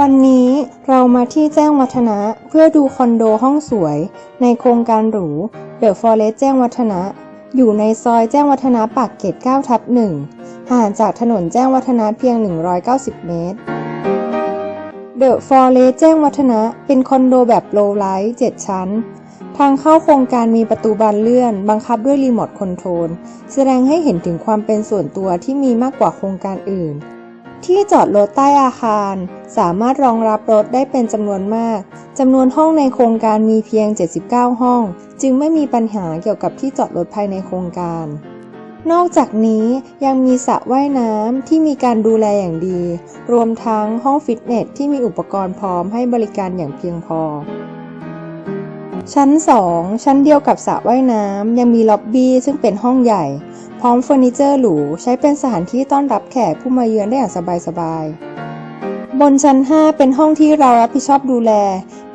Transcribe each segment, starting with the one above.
วันนี้เรามาที่แจ้งวัฒนะเพื่อดูคอนโดห้องสวย ในโครงการหรูเดอะฟอเรสแจ้งวัฒนะ อยู่ในซอยแจ้งวัฒนะปากเกร็ด9ทับ1ห่างจากถนนแจ้งวัฒนะเพียง 190 เมตรเดอะฟอเรสแจ้งวัฒนะเป็นคอนโดแบบโลไลท์7ชั้น ทางเข้าโครงการมีประตูบานเลื่อน บังคับด้วยรีโมทคอนโทรลแสดงให้เห็นถึงความเป็นส่วนตัวที่มีมากกว่าโครงการอื่น ที่จอดรถใต้อาคาร สามารถรองรับรถได้เป็นจำนวนมากจำนวนห้องในโครงการมีเพียง 79 ห้อง จึงไม่มีปัญหาเกี่ยวกับที่จอดรถภายในโครงการ นอกจากนี้ยังมีสระว่ายน้ำที่มีการดูแลอย่างดี รวมทั้งห้องฟิตเนสที่มีอุปกรณ์พร้อมให้บริการอย่างเพียงพอชั้น 2 ชั้นเดียวกับสระว่ายน้ำยังมีล็อบบี้ซึ่งเป็นห้องใหญ่ พร้อมเฟอร์นิเจอร์หรูใช้เป็นสถานที่ต้อนรับแขกผู้มาเยือนได้อย่างสบายๆ บนชั้น 5 เป็นห้องที่เรารับผิดชอบดูแล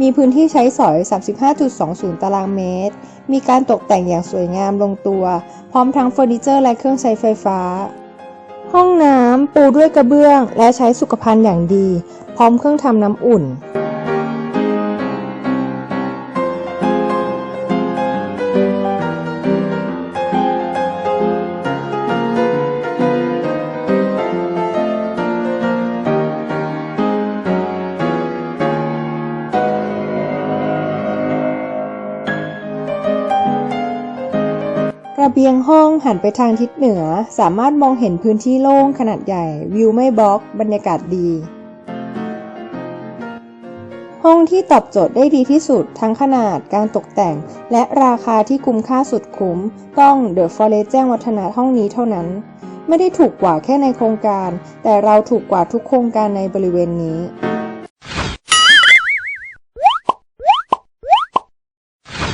มีพื้นที่ใช้สอย 35.20 ตารางเมตร มีการตกแต่งอย่างสวยงามลงตัว พร้อมทั้งเฟอร์นิเจอร์และเครื่องใช้ไฟฟ้า ห้องน้ำปูด้วยกระเบื้อง และใช้สุขภัณฑ์อย่างดี พร้อมเครื่องทำน้ำอุ่น ระเบียงห้องหันไปทางทิศเหนือ สามารถมองเห็นพื้นที่โล่งขนาดใหญ่ วิวไม่บล็อก บรรยากาศดี ห้องที่ตอบโจทย์ได้ดีที่สุดทั้งขนาดการตกแต่ง และราคาที่คุ้มค่าสุดคุ้ม ต้อง The Forest แจ้งวัฒนะห้องนี้เท่านั้น ไม่ได้ถูกกว่าแค่ในโครงการ แต่เราถูกกว่าทุกโครงการในบริเวณนี้